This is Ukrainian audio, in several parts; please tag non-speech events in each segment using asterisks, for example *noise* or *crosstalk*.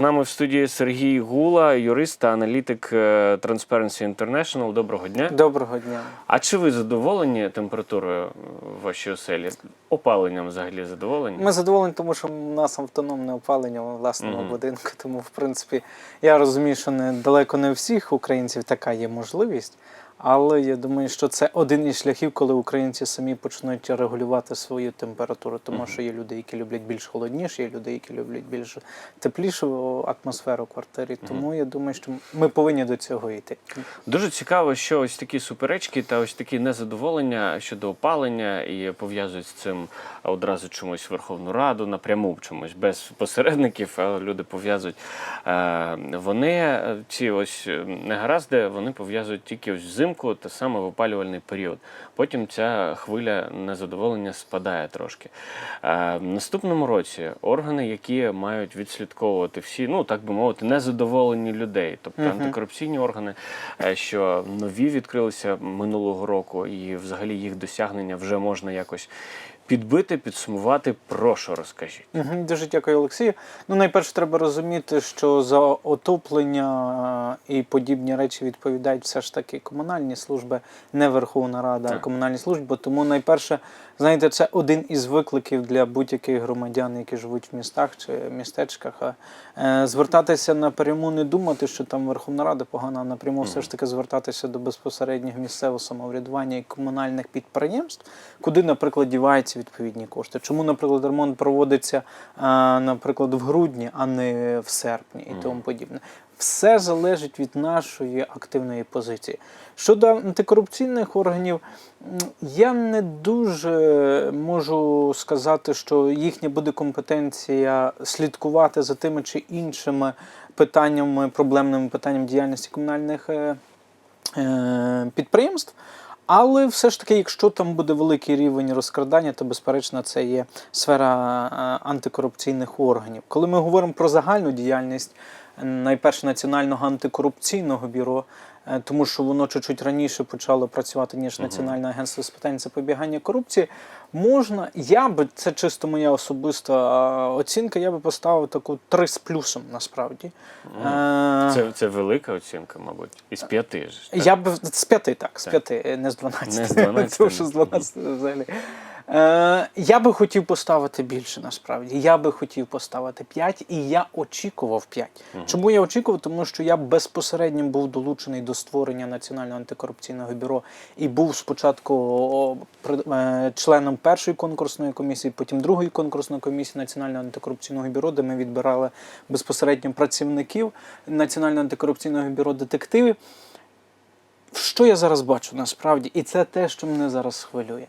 З нами в студії Сергій Гула, юрист та аналітик е, Transparency International. Доброго дня. Доброго дня. А чи ви задоволені температурою в вашій оселі? Опаленням взагалі задоволені? Ми задоволені, тому що у нас автономне опалення у власному Мгм. будинку. Тому, в принципі, я розумію, що не далеко не у всіх українців така є можливість. Але я думаю, що це один із шляхів, коли українці самі почнуть регулювати свою температуру. Тому що є люди, які люблять більш холодніше, є люди, які люблять більш теплішу атмосферу в квартирі. Тому я думаю, що ми повинні до цього йти. Дуже цікаво, що ось такі суперечки та ось такі незадоволення щодо опалення і пов'язують з цим одразу чомусь Верховну Раду напряму чомусь без посередників, а люди пов'язують. Е, Вони е, ці ось е, негаразди, вони пов'язують тільки ось взимку, та саме в опалювальний період. Потім ця хвиля незадоволення спадає трошки. Е, В наступному році органи, які мають відслідковувати всі, ну так би мовити, незадоволені людей, тобто угу. антикорупційні органи, е, що нові відкрилися минулого року, і взагалі їх досягнення вже можна якось підбити, підсумувати. Прошу, розкажіть. Дуже дякую, Олексію. Ну, найперше, треба розуміти, що за отоплення е, і подібні речі відповідають все ж таки комунальні служби, не Верховна Рада, а Так. комунальні служби. Тому найперше, знаєте, це один із викликів для будь-яких громадян, які живуть в містах чи містечках. е, Звертатися напряму, не думати, що там Верховна Рада погана, а напряму все ж таки звертатися до безпосереднього місцевого самоврядування і комунальних підприємств, куди, наприклад, діваються відповідні кошти. Чому, наприклад, ремонт проводиться, наприклад, в грудні, а не в серпні і тому подібне. Все залежить від нашої активної позиції. Щодо антикорупційних органів, я не дуже можу сказати, що їхня буде компетенція слідкувати за тими чи іншими питаннями, проблемними питаннями діяльності комунальних е, е, підприємств. Але все ж таки, якщо там буде великий рівень розкрадання, то безперечно це є сфера е, антикорупційних органів. Коли ми говоримо про загальну діяльність, найперше Національного антикорупційного бюро, е, тому що воно чуть-чуть раніше почало працювати ніж Національне агентство з питань запобігання корупції. Можна, я би це чисто моя особиста е, оцінка. Я би поставив таку 3 з плюсом насправді. Е, Це, це велика оцінка, мабуть, із п'яти ж. так? я б з п'яти, так, з п'яти, не з дванадцяти. Не з 12, *laughs* Тому що з дванадцяти взагалі. Е, я би хотів поставити більше насправді. Я би хотів поставити 5, і я очікував 5. Чому я очікував? Тому що я безпосередньо був долучений до створення Національного антикорупційного бюро і був спочатку е, членом першої конкурсної комісії, потім другої конкурсної комісії Національного антикорупційного бюро, де ми відбирали безпосередньо працівників Національного антикорупційного бюро детективів. Що я зараз бачу насправді, і це те, що мене зараз хвилює.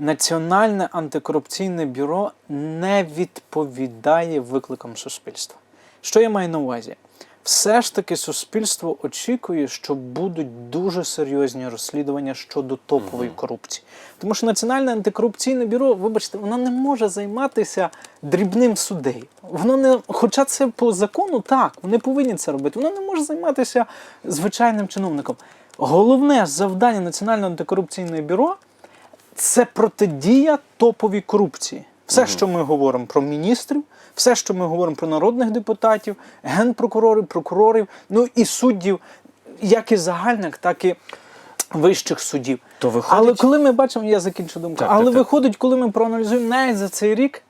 Національне антикорупційне бюро не відповідає викликам суспільства. Що я маю на увазі? Все ж таки суспільство очікує, що будуть дуже серйозні розслідування щодо топової корупції. Тому що Національне антикорупційне бюро, вибачте, воно не може займатися дрібним суддею. Воно не, хоча це по закону, так, вони повинні це робити. Воно не може займатися звичайним чиновником. Головне завдання Національного антикорупційного бюро це протидія топовій корупції. Все, що ми говоримо про міністрів, все, що ми говоримо про народних депутатів, генпрокурорів, прокурорів, ну і суддів, як і загальних, так і вищих суддів. То виходить- Але коли ми бачимо, я закінчу думку, Так, але так, виходить, коли ми проаналізуємо навіть за цей рік,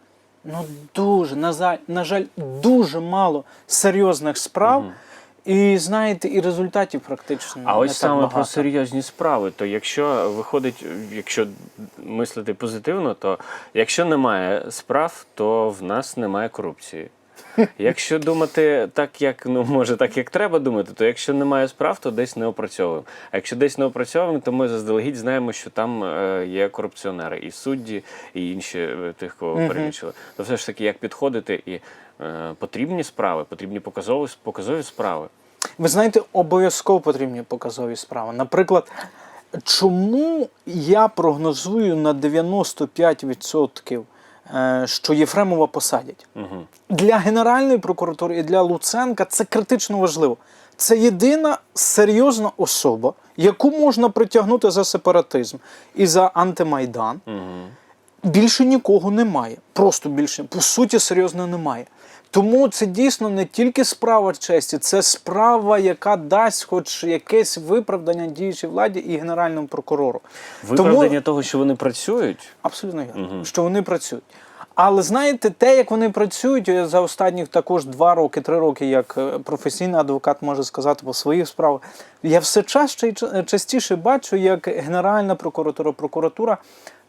ну дуже, на жаль, на жаль, дуже мало серйозних справ. І знаєте, і результатів практично А не ось так саме багато. про серйозні справи, то якщо виходить, якщо мислити позитивно, то якщо немає справ, то в нас немає корупції. Якщо думати так, як ну може так, як треба думати, то якщо немає справ, то десь не опрацьовуємо. А якщо десь не опрацьовуємо, то ми заздалегідь знаємо, що там е, є корупціонери, і судді, і інші е, тих, кого ви перелічили. То все ж таки, як підходити і е, потрібні справи, потрібні показові показові справи. Ви знаєте, обов'язково потрібні показові справи. Наприклад, чому я прогнозую на 95%, е, що Єфремова посадять? Угу. Для Генеральної прокуратури і для Луценка це критично важливо. Це єдина серйозна особа, яку можна притягнути за сепаратизм і за антимайдан. Угу. Більше нікого немає. Просто більше, по суті, серйозно немає. Тому це дійсно не тільки справа честі, це справа, яка дасть хоч якесь виправдання діючій владі і генеральному прокурору. Виправдання Тому того, що вони працюють. абсолютно вірно, що вони працюють. Але знаєте, те, як вони працюють, я за останніх також два роки, три роки, як е, професійний адвокат може сказати по своїх справах, я все чаще і частіше бачу, як Генеральна прокуратура, прокуратура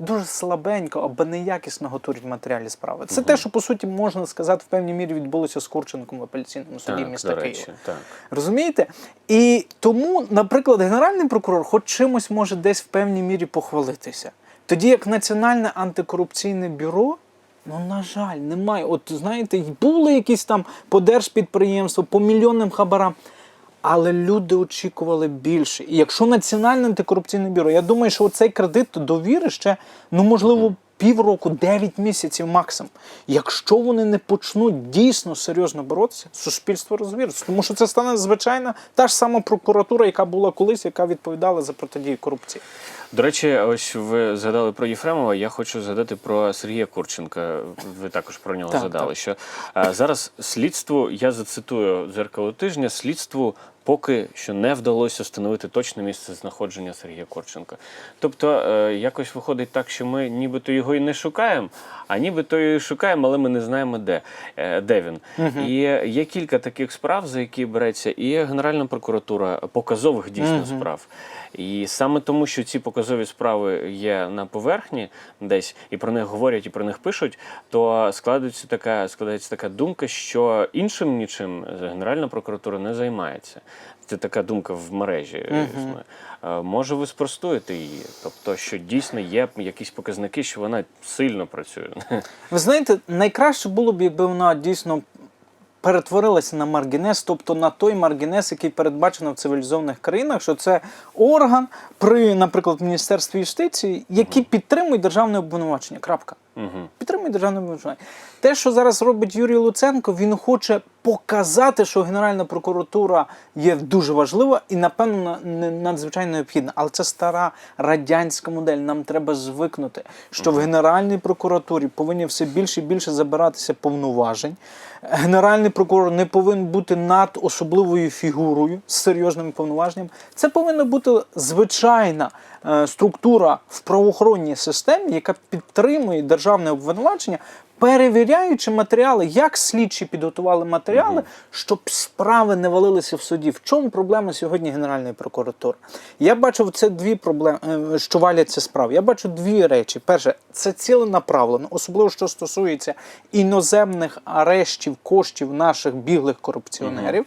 дуже слабенько або неякісно готують матеріалі справи. Це те, що по суті можна сказати, в певній мірі відбулося з Курченком в апеляційному суді Так, міста Києва. так. Розумієте? І тому, наприклад, генеральний прокурор хоч чимось може десь в певній мірі похвалитися. Тоді як Національне антикорупційне бюро, ну на жаль, немає. От знаєте, були якісь там по держпідприємству, по мільйонним хабарам. Але люди очікували більше. І якщо Національне антикорупційне бюро, я думаю, що цей кредит довіри ще, ну можливо, півроку, 9 місяців максимум. Якщо вони не почнуть дійсно серйозно боротися, суспільство розвіриться. Тому що це стане звичайна та ж сама прокуратура, яка була колись, яка відповідала за протидію корупції. До речі, ось ви згадали про Єфремова. Я хочу згадати про Сергія Курченка. Ви також про нього Так, згадали. так. Що е, зараз слідству, я зацитую дзеркало тижня, слідству поки що не вдалося встановити точне місце знаходження Сергія Курченка. Тобто, е, якось виходить так, що ми нібито його і не шукаємо, а нібито і шукаємо, але ми не знаємо, де, е, де він. І є кілька таких справ, за які береться і Генеральна прокуратура показових дійсно справ. І саме тому, що ці показові справи є на поверхні десь, і про них говорять, і про них пишуть, то складається така, складається така думка, що іншим нічим Генеральна прокуратура не займається. Це така думка в мережі. Е, Може, ви спростуєте її? Тобто, що дійсно є якісь показники, що вона сильно працює. Ви знаєте, найкраще було б, якби вона дійсно перетворилася на маргінез, тобто на той маргінез, який передбачено в цивілізованих країнах, що це орган при, наприклад, Міністерстві юстиції, який підтримує державне обвинувачення. Крапка. Мгм. Підтримує державне обвинувачення. Те, що зараз робить Юрій Луценко, він хоче показати, що Генеральна прокуратура є дуже важлива і, напевно, надзвичайно необхідна. Але це стара радянська модель. Нам треба звикнути, що в Генеральній прокуратурі повинні все більше і більше забиратися повноважень. Генеральний прокурор не повинен бути над особливою фігурою з серйозними повноваженнями. Це повинна бути звичайна структура в правоохоронній системі, яка підтримує державне обвинувачення, перевіряючи матеріали, як слідчі підготували матеріали, щоб справи не валилися в суді. В чому проблема сьогодні Генеральної прокуратури? Я бачу це дві проблеми, е, що валяться справи. Я бачу дві речі. Перше, це ціленаправлено, особливо що стосується іноземних арештів коштів наших біглих корупціонерів.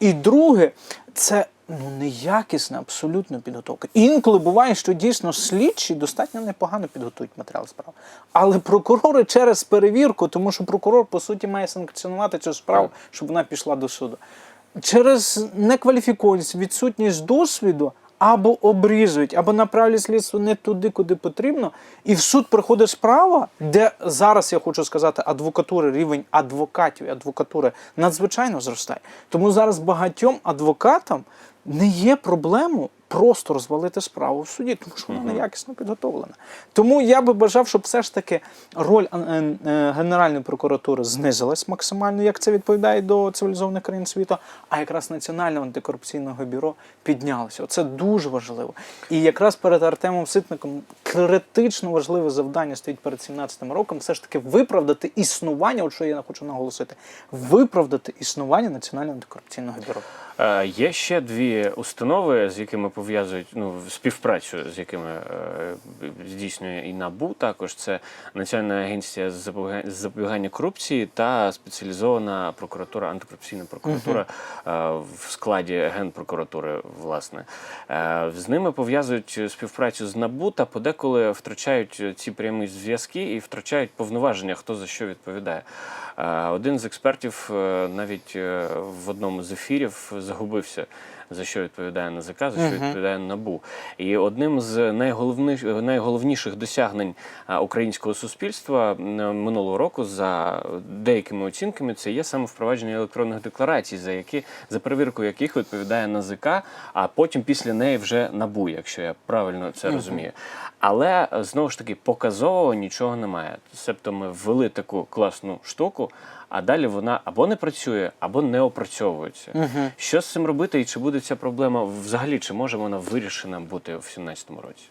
І друге, це ну неякісна абсолютно підготовка. Інколи буває, що дійсно слідчі достатньо непогано підготують матеріал справи. Але прокурори через перевірку, тому що прокурор по суті має санкціонувати цю справу, щоб вона пішла до суду. Через некваліфікованість, відсутність досвіду. Або обрізують, або направлять слідство не туди, куди потрібно, і в суд приходить справа, де зараз я хочу сказати, адвокатури, рівень адвокатів і адвокатури надзвичайно зростає. Тому зараз багатьом адвокатам не є проблемою просто розвалити справу в суді, тому що вона неякісно підготовлена. Тому я би бажав, щоб все ж таки роль е, е, Генеральної прокуратури знизилась максимально, як це відповідає до цивілізованих країн світу, а якраз Національного антикорупційного бюро піднялося. Це дуже важливо. І якраз перед Артемом Ситником критично важливе завдання стоїть перед 17 роком, все ж таки виправдати існування, от що я хочу наголосити, виправдати існування Національного антикорупційного бюро. Е, Є ще дві установи, з якими пов'язують ну, співпрацю, з якими е, здійснює і НАБУ. Також це Національна агенція з запобігання корупції та спеціалізована прокуратура, антикорупційна прокуратура е, в складі генпрокуратури. Власне з ними пов'язують співпрацю з НАБУ та подеколи втрачають ці прямі зв'язки і втрачають повноваження, хто за що відповідає. Один з експертів навіть в одному з ефірів загубився. За що відповідає НАЗК, за що відповідає НАБУ. І одним з найголовниш, найголовніших досягнень українського суспільства минулого року, за деякими оцінками, це є саме впровадження електронних декларацій, за які за перевірку яких відповідає НАЗК, а потім після неї вже НАБУ, якщо я правильно це розумію. Але е, знову ж таки показового нічого немає. Себто ми ввели таку класну штуку, а далі вона або не працює, або не опрацьовується. Що з цим робити, і чи буде ця проблема взагалі, чи може вона вирішена бути в 2017 році?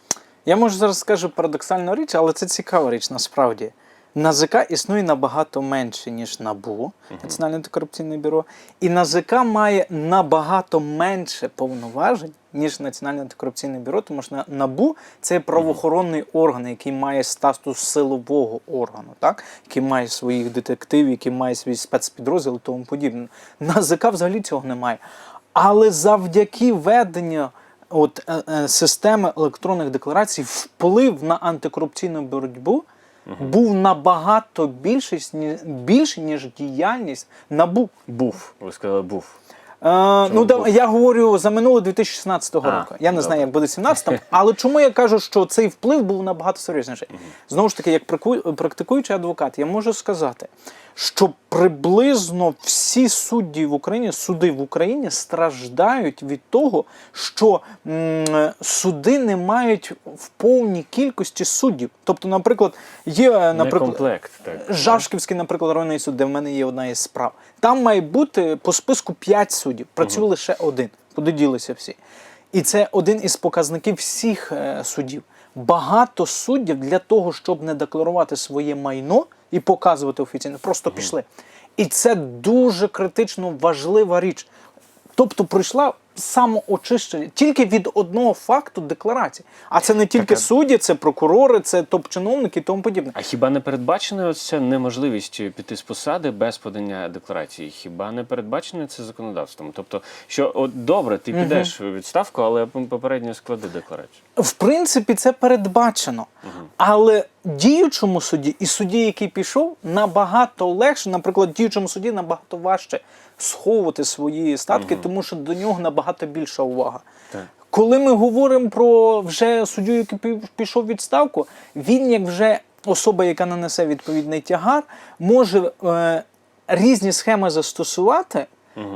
Я можу зараз скажу парадоксальну річ, але це цікава річ насправді. НАЗК існує набагато менше, ніж НАБУ, Національне антикорупційне бюро, і НАЗК має набагато менше повноважень, ніж Національне антикорупційне бюро, тому що на- НАБУ це правоохоронний орган, який має статус силового органу, так? який має своїх детективів, який має свій спецпідрозділ і тому подібне. НАЗК взагалі цього немає. Але завдяки веденню от, е, е, системи електронних декларацій вплив на антикорупційну боротьбу був набагато більший, більший, ніж діяльність НАБУ. Був. Ви сказали, був. Е, ну, да, був? я говорю за минуле 2016 А, року. Я не знаю, як буде 17 але чому я кажу, що цей вплив був набагато серйозніший? Знову ж таки, як практикуючий адвокат, я можу сказати, що приблизно всі судді в Україні, суди в Україні страждають від того, що м, суди не мають в повній кількості суддів. Тобто, наприклад, є наприклад, комплект. Так. Жашківський, наприклад, районний суд, де в мене є одна із справ. Там має бути по списку 5 суддів. Працює лише один. Куди ділися всі. І це один із показників всіх е, суддів. Багато суддів для того, щоб не декларувати своє майно і показувати офіційно, просто пішли. І це дуже критично важлива річ. Тобто прийшла самоочищення тільки від одного факту декларації. А це не тільки а- судді, це прокурори, це топ-чиновники і тому подібне. А хіба не передбачена ця неможливість піти з посади без подання декларації? Хіба не передбачене це законодавством? Тобто, що от добре, ти підеш у відставку, але попередньо склади декларацію. В принципі, це передбачено. Але діючому суді і судді, який пішов, набагато легше, наприклад, діючому суді набагато важче сховувати свої статки, тому що до нього набагато більша увага. Так. Коли ми говоримо про вже суддю, який пі- пішов відставку, він як вже особа, яка нанесе відповідний тягар, може е, різні схеми застосувати,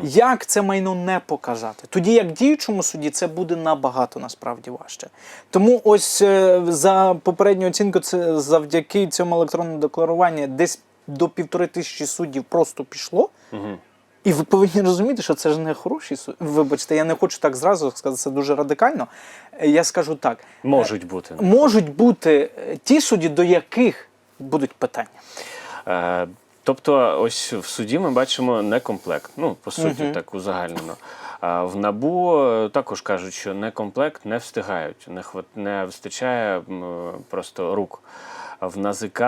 як це майно не показати. Тоді як діючому суді це буде набагато насправді важче. Тому ось е, за попередню оцінку, це завдяки цьому електронному декларуванню десь до півтори тисячі суддів просто пішло. І ви повинні розуміти, що це ж не хороші судді. Вибачте, я не хочу так зразу сказати, це дуже радикально. Е, Я скажу так: Можуть бути. можуть бути е, ті судді, до яких будуть питання. Е, Тобто, ось в суді ми бачимо некомплект. Ну, по суті, так узагальнено. А в НАБУ е, також кажуть, що некомплект не встигають, не хват... не вистачає просто рук. В НАЗК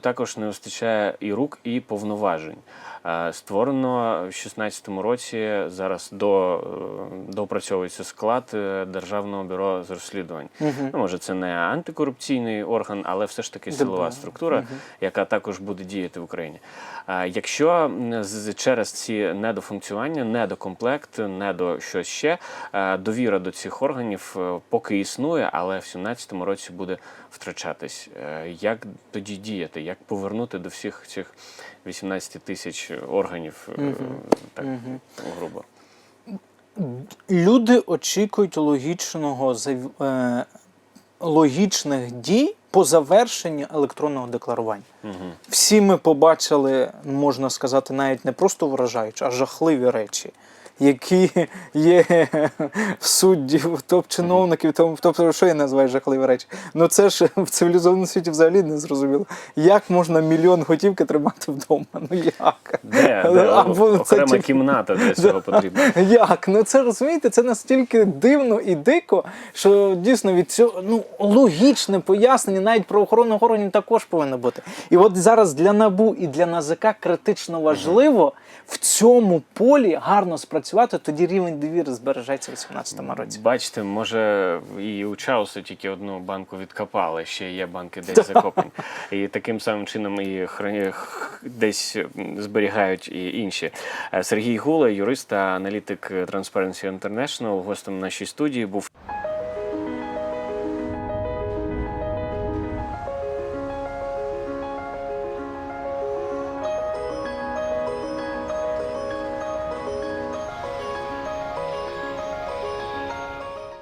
також не вистачає і рук, і повноважень. Е, Створено в 2016 році зараз до, е, доопрацьовується склад е, Державного бюро з розслідувань. Ну, може, це не антикорупційний орган, але все ж таки силова структура, яка також буде діяти в Україні. Якщо через ці недофункціонування, недокомплект, недо щось ще, довіра до цих органів поки існує, але в 2017 році буде втрачатись. Як тоді діяти? Як повернути до всіх цих 18 тисяч органів, е, так грубо? Люди очікують логічного е, логічних дій по завершенню електронного декларування. Всі ми побачили, можна сказати, навіть не просто вражаючі, а жахливі речі. Які є в суддів, топ-чиновників, тому тобто, що я називаю жахливі речі? Ну це ж в цивілізованому світі взагалі не зрозуміло. Як можна мільйон готівки тримати вдома? Ну як? Де, де Або це окрема тільки- кімната для *laughs* цього потрібна? Як? Ну це розумієте, це настільки дивно і дико, що дійсно від цього ну логічне пояснення навіть правоохоронних органів також повинно бути. І от зараз для НАБУ і для НАЗК критично важливо в цьому полі гарно спрацювати, тоді рівень довіри збережеться в 2018 році. Бачите, може і у Чаусу тільки одну банку відкопали, ще є банки десь закопані. І таким самим чином і храні- десь зберігають і інші. Е, Сергій Гула, юрист та аналітик Transparency International, гостем нашій студії був.